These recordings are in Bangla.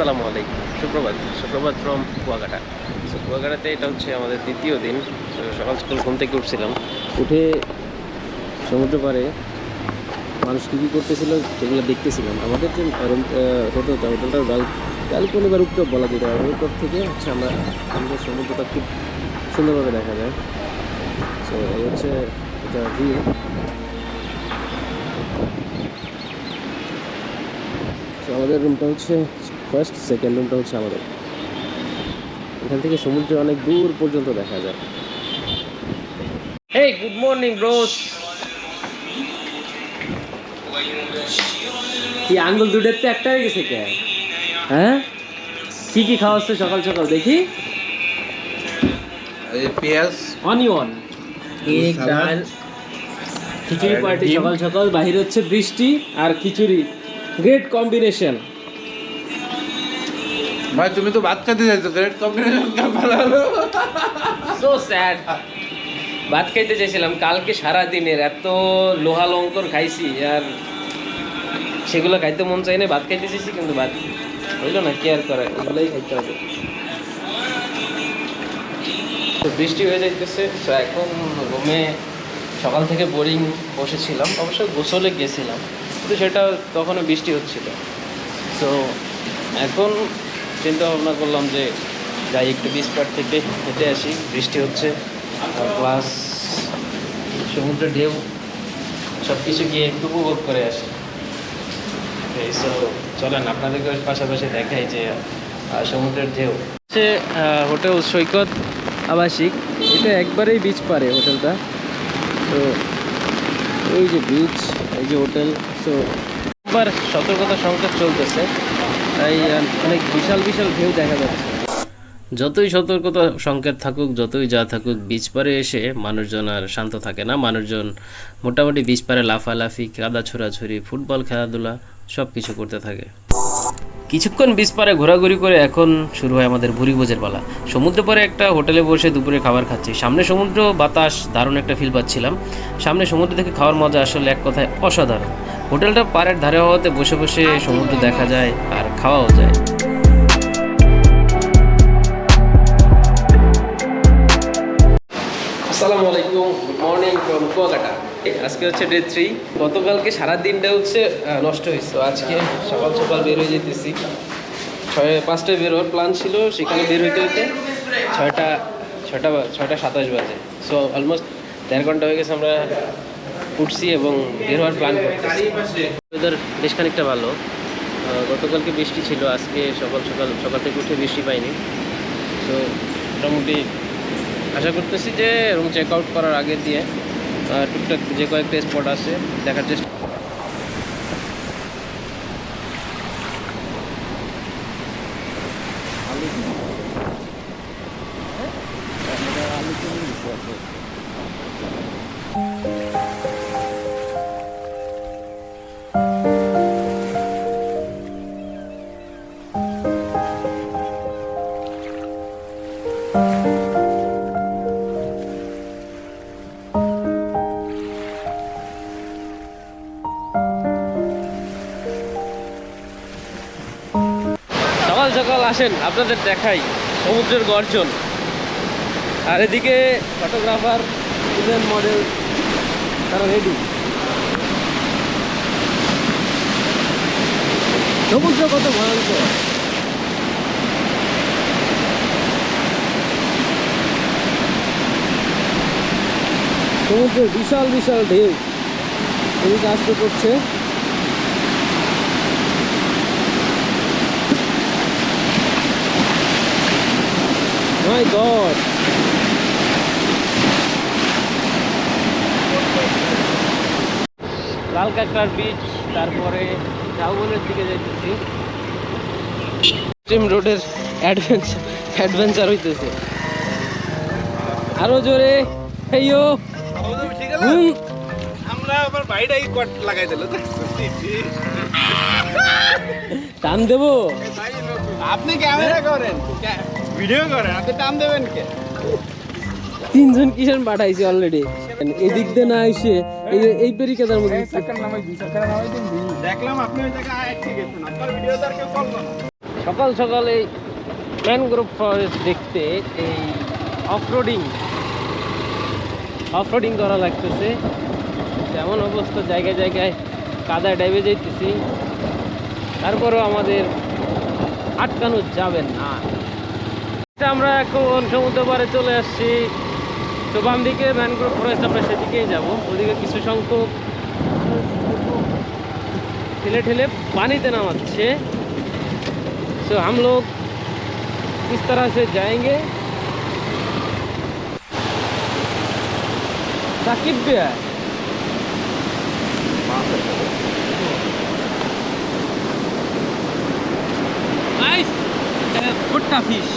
আসসালামু আলাইকুম। সুপ্রভাত। সুপ্রভাত ফ্রম কুয়াকাটা। সো কুয়াকাটাতে এটা হচ্ছে আমাদের দ্বিতীয় দিন। সকাল সকাল ঘুম থেকে উঠছিলাম। উঠে সমুদ্র পাড়ে মানুষ কী কী করতেছিল সেগুলো দেখতেছিলাম। আমাদের যে হোটেলটা হোটেলটার বাল ব্যালকনি বা বলা যেতে পারে। থেকে হচ্ছে আমরা, আমাদের সমুদ্রটা খুব সুন্দরভাবে দেখা যায়। সো এই হচ্ছে এটা ভিউ আমাদের রুমটা হচ্ছে ফার্স্ট সেকেন্ড রুমটা হচ্ছে আমাদের। এখান থেকে সমুদ্রে অনেক দূর পর্যন্ত দেখা যায়। হেই গুড মর্নিং ব্রোস কি আঙ্গুল দুটোর তো একটা হয়ে গেছে কে? হ্যাঁ? কি কি খাওয়াচ্ছে সকাল সকাল দেখি। এই পেঁয়াজ। অনিয়ন কেক ডাল। খিচুড়ি পার্টি সকাল সকাল বাইরে হচ্ছে বৃষ্টি আর খিচুড়ি। গ্রেট কম্বিনেশন ভাই, তুমি তো বাচ্চা দিয়ে যাইছো গ্রেট কম্বিনেশন ভালো হলো। সো স্যাড ভাত খাইতে চাইছিলাম, কালকে সারা দিনের এত লোহা লঙ্কর খাইছি, আর সেগুলো খাইতে মন চাই না ভাত খাইতে চাইছি, কিন্তু ভাত হইল না কেয়ার করা এগুলোই খাইতে হবে। তো বৃষ্টি হয়ে যাইতেছে, তো এখন রুমে সকাল থেকে বোরিং বসেছিলাম, অবশ্য গোসলে গেছিলাম, কিন্তু সেটা তখনও বৃষ্টি হচ্ছিল। তো এখন চিন্তা ভাবনা করলাম যে যাই একটু বিচ পার থেকে হেঁটে আসি। বৃষ্টি হচ্ছে প্লাস সমুদ্র ঢেউ সব কিছু গিয়ে একটু উপভোগ করে আসি। এই so, চলেন আপনাদেরকে পাশাপাশি দেখাই যে সমুদ্রের ঢেউ। হচ্ছে হোটেল সৈকত আবাসিক। এটা একবারেই বিচ পারে হোটেলটা। তো ওই যে বিচ এই যে হোটেল তো একবার সতর্কতা সংকেত চলতেছে। তাই অনেক বিশাল বিশাল ঢেউ দেখা যাচ্ছে। যতই সতর্কতা সংকেত থাকুক, যতই যা থাকুক বিচ পারে এসে মানুষজন আর শান্ত থাকে না। মানুষজন মোটামুটি বিচ পারে লাফালাফি কাদা ছোড়াছুড়ি, ফুটবল, খেলাধুলা সব কিছু করতে থাকে। কিছুক্ষণ বিচ পারে ঘোরাঘুরি করে এখন শুরু হয় আমাদের ভুরি ভোজের পালা। সমুদ্র পরে একটা হোটেলে বসে দুপুরে খাবার খাচ্ছি। সামনে সমুদ্র, বাতাস, দারুণ একটা ফিল পাচ্ছিলাম। সামনে সমুদ্র থেকে খাওয়ার মজা আসলে এক কথায় অসাধারণ। হোটেলটা পাড়ের ধারে হওয়াতে বসে বসে সমুদ্র দেখা যায় আর খাওয়াও যায়। আসসালামু আলাইকুম গুড মর্নিং ফ্রম কুয়াকাটা। আজকে হচ্ছে ডে থ্রি গতকালকে সারা দিনটা হচ্ছে নষ্ট হয়েছে। তো আজকে সকাল সকাল বের হয়ে যেতেছি। ছয় পাঁচটায় বের হওয়ার প্ল্যান ছিল সেখানে বের হইতে হইতে ছয়টা ছয়টা বা- ছয়টা সাতাশ বাজে। সো অলমোস্ট দেড় ঘণ্টা হয়ে গেছে আমরা উঠছি এবং বের হওয়ার প্ল্যান করতেছি। ওয়েদার বেশ খানিকটা ভালো। গতকালকে বৃষ্টি ছিল, আজকে সকাল সকাল সকাল থেকে উঠে বৃষ্টি পাইনি। তো মোটামুটি আশা করতেছি যে রুম চেক আউট করার আগে দিয়ে টুকটাক যে কয়েকটা স্পট আছে, দেখার চেষ্টা আসেন, আপনাদের দেখাই সমুদ্রের গর্জন। আর এদিকে ফটোগ্রাফার মডেল, তারা রেডি সমুদ্র কত ভয়ঙ্কর। সমুদ্রের বিশাল বিশাল ঢেউ। এদিকে আসতে করছে। মাই গড লাল কাঁকড়ার বীচ তারপরে ঝাউবনের দিকে যাইতেছি। স্ট্রিম রোডের অ্যাডভেঞ্চার অ্যাডভেঞ্চার হইতেছে। আরও জোরে হেইও আমরা আবার বাইরেই কট লাগাই দিল টান দেবো। আপনি ক্যামেরা করেন। ভিডিও করেন আপনি টান দেবেন কে? তিনজন কিষান পাঠাইছে অলরেডি এদিক দিয়ে না এসে এই এই পেরিকাদার মধ্যে দেখলাম আপনি ওই জায়গায় আয় গেছেন আপনার ভিডিও আর কেউ করল না। সকাল সকাল এই ম্যানগ্রোভ ফরেস্ট দেখতে এই অফরোডিং অফরোডিং করা লাগতেছে। তেমন অবস্থা জায়গায় জায়গায় কাদা ডাইবে যাইতেছি। তারপরেও আমাদের আটকানো যাবে না। আমরা এখন সমুদ্রপাড়ে চলে আসছি। তো বাম দিকে ম্যানগ্রোভ ফরেস্ট আমরা সেদিকেই যাব। ওদিকে কিছু সংখ্যক ঠেলে ঠেলে পানিতে নামাচ্ছে। তো আমলোক লোক সে যায়গে সাকিব जाएंगे ফিশ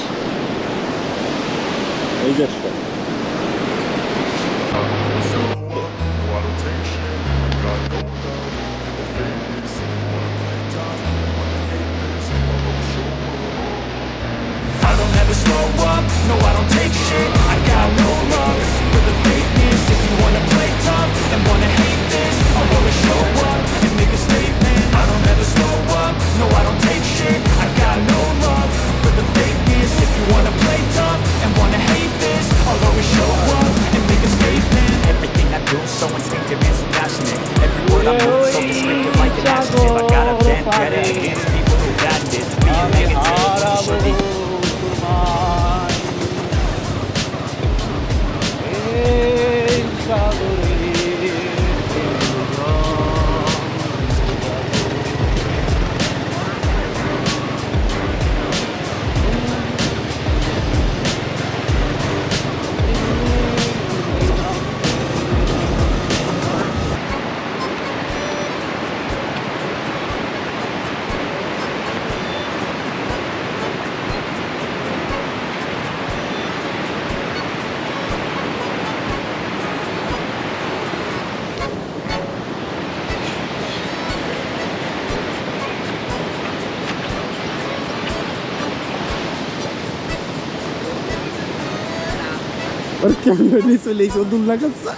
আর ক্যামেরা নিয়ে চলে এসে দূর লাগাচ্ছে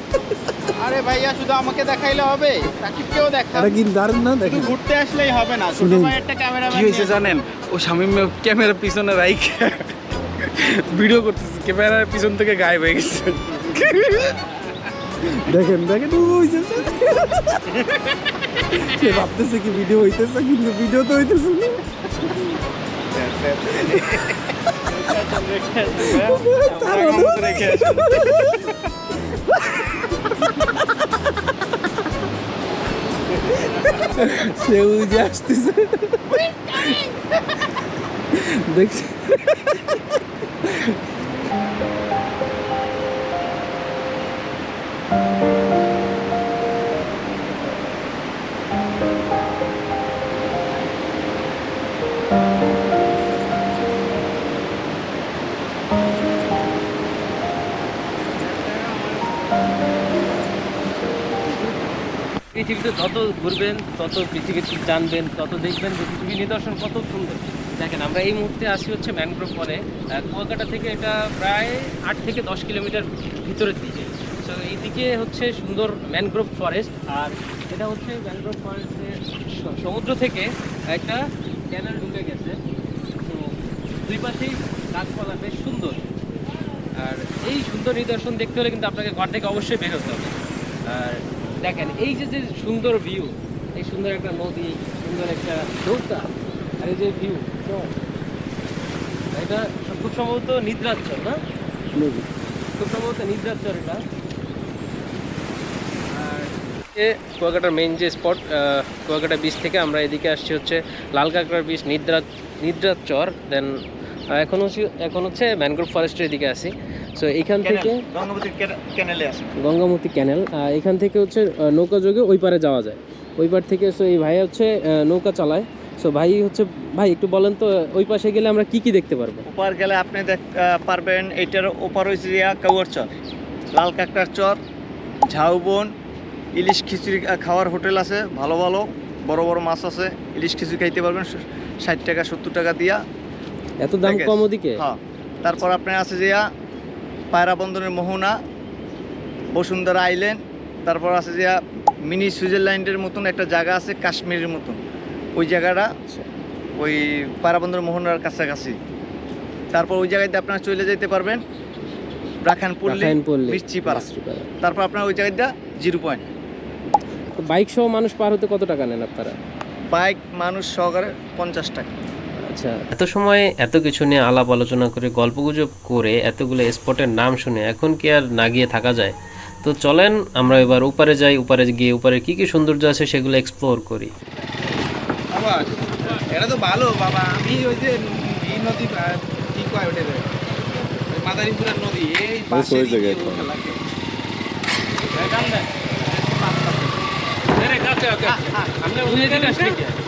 আরে ভাইয়া শুধু আমাকে দেখাইলে হবে? সাকিবকেও দেখা। এটা কি দারুণ না শুধু দেখেন ঘুরতে আসলেই হবে না। শুনুন, ভাই একটা ক্যামেরা কি হয়েছে জানেন? ও শামিম ক্যামেরা পিছনে রাইখ। ভিডিও করতেছে ক্যামেরার পিছন থেকে গায়েব হয়ে গেছে। দেখেন দেখেন ও হইছে সে ভাবতেছে কি ভিডিও হইতেছে কিন্তু ভিডিও তো হইতেছে না। তার মধ্যে- সে উজে আসতেছে দেখছি পৃথিবীতে যত ঘুরবেন, তত পৃথিবীর জানবেন, তত দেখবেন যে পৃথিবীর নিদর্শন কত সুন্দর। দেখেন, আমরা এই মুহূর্তে আসি হচ্ছে ম্যানগ্রোভ পরে কুয়াকাটা থেকে এটা প্রায় আট থেকে দশ কিলোমিটার ভিতরের দিকে। তো এইদিকে হচ্ছে সুন্দর ম্যানগ্রোভ ফরেস্ট আর এটা হচ্ছে ম্যানগ্রোভ ফরেস্টের সমুদ্র থেকে একটা ক্যানেল ঢুকে গেছে। তো দুই পাশেই গাছপালা, বেশ সুন্দর। আর এই সুন্দর নিদর্শন দেখতে হলে কিন্তু আপনাকে ঘর থেকে অবশ্যই বের হতে হবে। আর দেখেন এই যে যে সুন্দর ভিউ এই সুন্দর একটা নদী সুন্দর একটা নৌকা আর এই যে ভিউ এটা খুব সম্ভবত নিদ্রাচ্ছর না? খুব সম্ভবত নিদ্রাচ্ছর এটা। আর এ কুয়াকাটার মেন যে স্পট কুয়াকাটা বিচ থেকে আমরা এদিকে আসছি হচ্ছে লাল কাঁকড়ার বিচ নিদ্রা নিদ্রাচর দেন এখন হচ্ছে এখন হচ্ছে ম্যানগ্রোভ ফরেস্টের এদিকে আসি। সো এইখান থেকে গঙ্গামতি ক্যানেল এখান থেকে হচ্ছে নৌকা যোগে ওই পারে যাওয়া যায়। ওই পার থেকে সো এই ভাই হচ্ছে নৌকা চালায়। সো ভাই হচ্ছে ভাই একটু বলেন তো ওই পাশে গেলে আমরা কি কি দেখতে পারব? ওপার গেলে আপনি পারবেন এইটার ওপার হয়েছে কাউয়ার চর। লাল কাঁকড়ার চর ঝাউবন ইলিশ খিচুড়ি খাওয়ার হোটেল আছে ভালো ভালো বড় বড় মাছ আছে ইলিশ খিচুড়ি খাইতে পারবেন ষাট টাকা সত্তর টাকা দিয়া। এত দাম কম ওদিকে? হ্যাঁ। তারপর আপনার আছে যে ইয়া, পায়রা বন্দরের মোহনা বসুন্ধরা আইল্যান্ড তারপর আছে যে মিনি সুইজারল্যান্ডের মতন একটা জায়গা আছে কাশ্মীরের মতন। ওই জায়গাটা ওই পারাবন্দর মোহনার কাছাকাছি। তারপর ওই জায়গাতে আপনারা চলে যেতে পারবেন রাখানপল্লী। তারপর আপনার ওই জায়গাটা জিরো পয়েন্ট। বাইক সহ মানুষ পার হতে কত টাকা নেন আপনারা? বাইক মানুষ সহকারে পঞ্চাশ টাকা। আচ্ছা। এত সময় এত কিছু নিয়ে আলাপ আলোচনা করে গল্পগুজব করে এতগুলো স্পটের নাম শুনে এখন কি আর না গিয়ে থাকা যায়? তো চলেন আমরা এবার উপরে যাই উপরে গিয়ে উপরে কি কি সৌন্দর্য আছে সেগুলো এক্সপ্লোর করি। এটা তো ভালো বাবা। আমি ওই যে এই নদী কি কয় ওটা মাদারীপুরের নদী এই পাশে ওই জায়গায়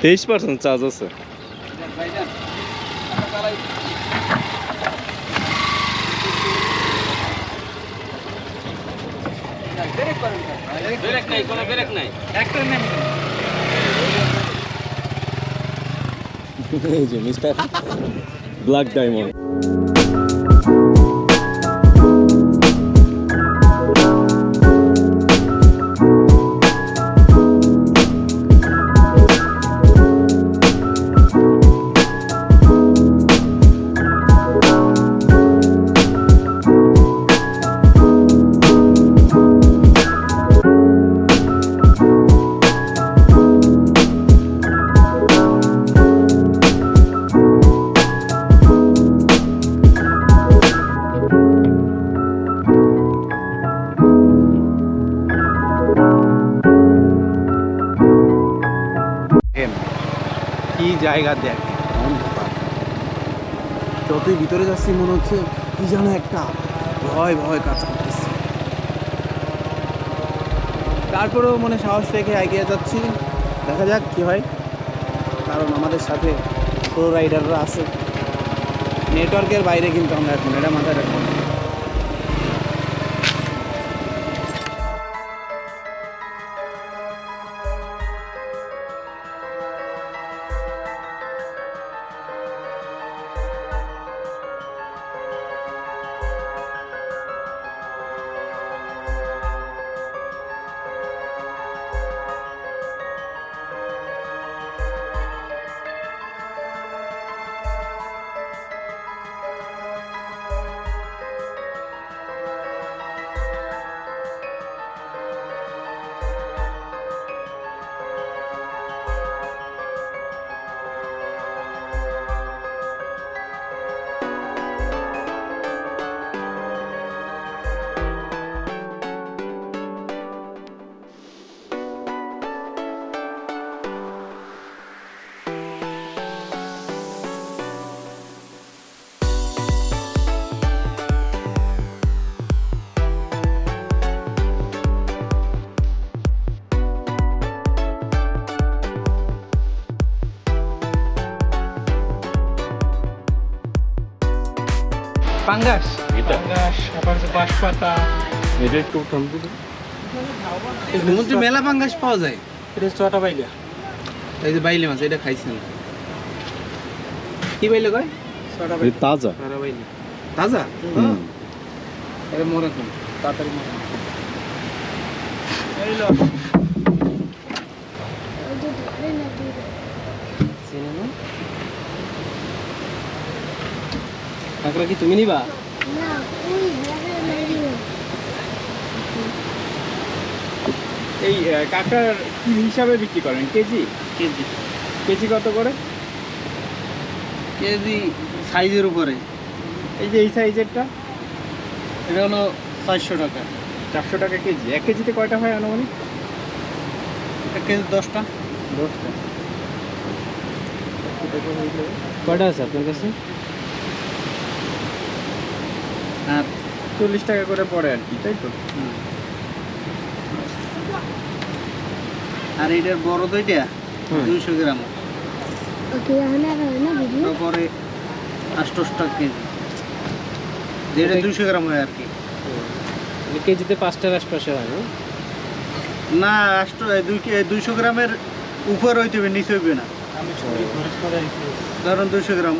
তেইশ পার্সেন্ট চার্জ আছে। ব্রেক নাই কোনো ব্ল্যাক ডায়মন্ড জায়গা দেখ। যতই ভিতরে যাচ্ছি, মনে হচ্ছে কি যেন একটা ভয় ভয় কাজ করতেছে। তারপরেও মনে সাহস রেখে এগিয়ে যাচ্ছি। দেখা যাক কি হয়। কারণ আমাদের সাথে প্রো রাইডাররা আছে। নেটওয়ার্কের বাইরে কিন্তু আমরা এখন, এটা মাথায় রাখব পাঙ্গাস? পাঙ্গাস তারপর হচ্ছে বাঁশপাতা। এটা একটু থামতে সমুদ্রে মেলা পাঙ্গাস পাওয়া যায়। এটা চটা বাইলা। এই যে বাইলে মাছ এটা খাইছেন। কি বাইলে কয়? তাজা। বাইলে। তাজা? হুম। এটা মরে তাড়াতাড়ি মরে কাঁকড়া কি তুমি নিবা? এই কাঁকড়ার কি হিসাবে বিক্রি করেন? কেজি? কেজি। কেজি কত করে? কেজি সাইজের উপরে। এই যে এই সাইজেরটা? এটা হলো চারশো টাকা। চারশো টাকা কেজি। এক কেজিতে কয়টা হয় আনুমানিক? এক কেজি দশটা। দশটা। কয়টা আছে আপনার কাছে? চল্লিশ টাকা করে পড়ে আর কি তাই তো? আর এটার বড় তো এটা দুইশো গ্রাম। ওকে এখানে আর হয় না ভিডিও তারপরে আটশোশো টাকা কেজি। যেটা দুইশো গ্রাম হয় আর কি। কেজিতে পাঁচটার আশপাশে হয় না? না আষ্ট দুইশো গ্রামের উপর হইতে হবে নিচে হইবে না। ধরুন দুইশো গ্রাম।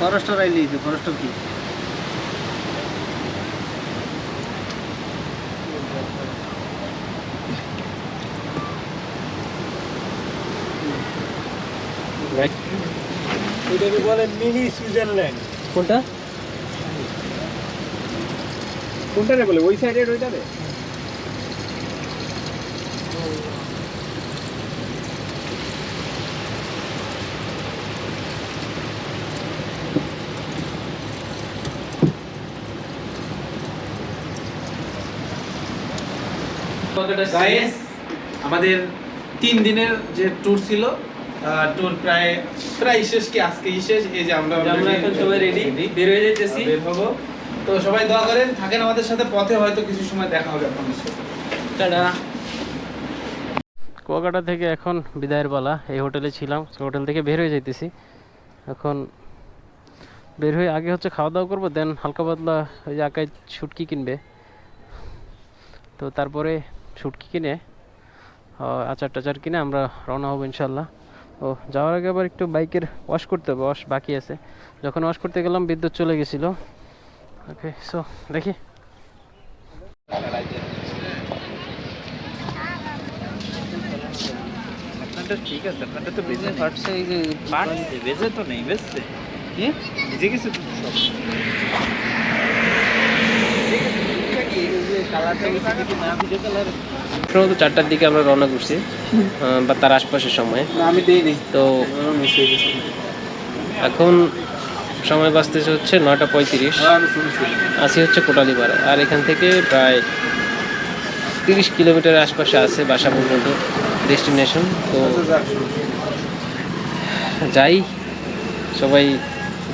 ফরেস্টার আইলি ফরেস্টার কি? এটাকে বলে মিনি সুইজারল্যান্ড। কোনটা? কোনটা রে বলে? ওই সাইডের ওইটা রে আমাদের তিন দিনের যে ট্যুর ছিল ট্যুর প্রায় প্রায় শেষ কি? আজকেই শেষ। এই যে আমরা আমরা এখন সবাই রেডি বের হয়ে যাইতেছি। বের হব। তো সবাই দোয়া করেন থাকেন আমাদের সাথে পথে হয়তো কিছু সময় দেখা হবে আপনাদের সাথে। টাটা। কুয়াকাটা থেকে এখন বিদায়ের পালা এই হোটেলে ছিলাম। হোটেল থেকে বের হয়ে যাইতেছি। এখন বের হয়ে আগে হচ্ছে খাওয়া দাওয়া করব দেন হালকা পাতলা ওই যে আকায় শুটকি কিনবে। তো তারপরে শুটকি কিনে আচার টাচার কিনে আমরা রওনা হব ইনশাল্লাহ ও যাওয়ার আগে আবার একটু বাইকের ওয়াশ করতে হবে ওয়াশ বাকি আছে যখন ওয়াশ করতে গেলাম বিদ্যুৎ চলে গেছিল ওকে সো দেখি ঠিক আছে তো তো নেই বেজছে কি সব সম্ভবত চারটার দিকে আমরা রওনা করছি বা তার আশপাশের সময়। আমি দেইনি তো এখন সময় বাঁচতেছে হচ্ছে নয়টা পঁয়ত্রিশ। আসি হচ্ছে কোটালিপাড়া আর এখান থেকে প্রায় তিরিশ কিলোমিটারের আশপাশে আছে বাসা পর্যন্ত ডেস্টিনেশন। তো যাই সবাই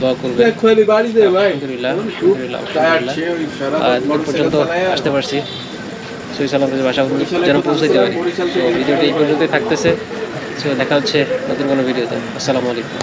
দোয়া করবে আলহামদুলিল্লাহ আলহামদুলিল্লাহ। আর পর্যন্ত আসতে পারছি। সই সালামতে বাসা যেন পৌঁছাতে পারি তো ভিডিওটি এই পর্যন্তই থাকতেছে। সো দেখা হচ্ছে নতুন কোনো ভিডিওতে। আসসালামু আলাইকুম।